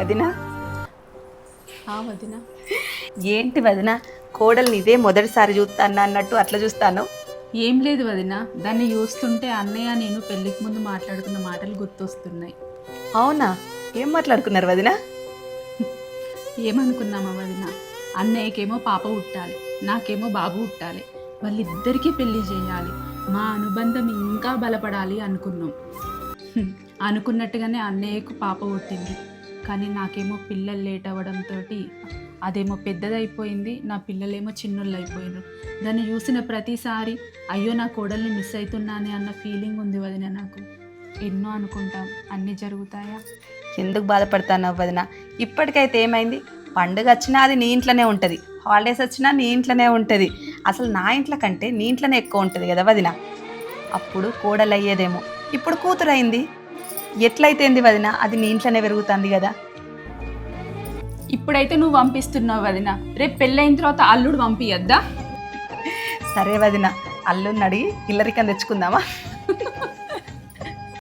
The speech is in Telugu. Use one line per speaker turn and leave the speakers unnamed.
వదిన?
వదిన.
ఏంటి వదిన? కోడల్ని ఇదే మొదటిసారి చూస్తాను అన్నట్టు అట్లా చూస్తాను?
ఏం లేదు వదిన. దాన్ని చూస్తుంటే అన్నయ్య నేను పెళ్ళికి ముందు మాట్లాడుకున్న మాటలు గుర్తొస్తున్నాయి.
అవునా? ఏం మాట్లాడుకున్నారు వదిన?
ఏమనుకున్నామా వదిన? అన్నయ్యకేమో పాప పుట్టాలి నాకేమో బాబు పుట్టాలి వాళ్ళిద్దరికీ పెళ్ళి చేయాలి. మా అనుబంధం ఇంకా బలపడాలి అనుకున్నాం. అనుకున్నట్టుగానే అన్నయ్యకు పాప పుట్టింది. కానీ నాకేమో పిల్లలు లేట్ అవ్వడంతో అదేమో పెద్దదైపోయింది నా పిల్లలేమో చిన్నోళ్ళు అయిపోయారు దాన్ని చూసిన ప్రతిసారి అయ్యో నా కోడల్ని మిస్ అవుతున్నానే అన్న ఫీలింగ్ ఉంది వదిన నాకు. ఎన్నో అనుకుంటాం అన్నీ జరుగుతాయా?
ఎందుకు బాధపడతాను వదిన ఇప్పటికైతే ఏమైంది? పండుగ వచ్చినా అది నీ ఇంట్లోనే ఉంటుంది హాలిడేస్ వచ్చినా నీ ఇంట్లోనే ఉంటుంది. అసలు నా ఇంట్లో కంటే నీ ఇంట్లోనే ఎక్కువ ఉంటుంది కదా వదిన. అప్పుడు కోడలు అయ్యేదేమో ఇప్పుడు కూతురు అయింది ఎట్లయితేంది వదిన? అది నీ ఇంట్లోనే పెరుగుతుంది కదా.
ఇప్పుడైతే నువ్వు పంపిస్తున్నావు వదిన. రేపు పెళ్ళైన తర్వాత అల్లుడు పంపియద్దా?
సరే వదిన అల్లుని అడిగి ఇల్లరికం తెచ్చుకుందామా?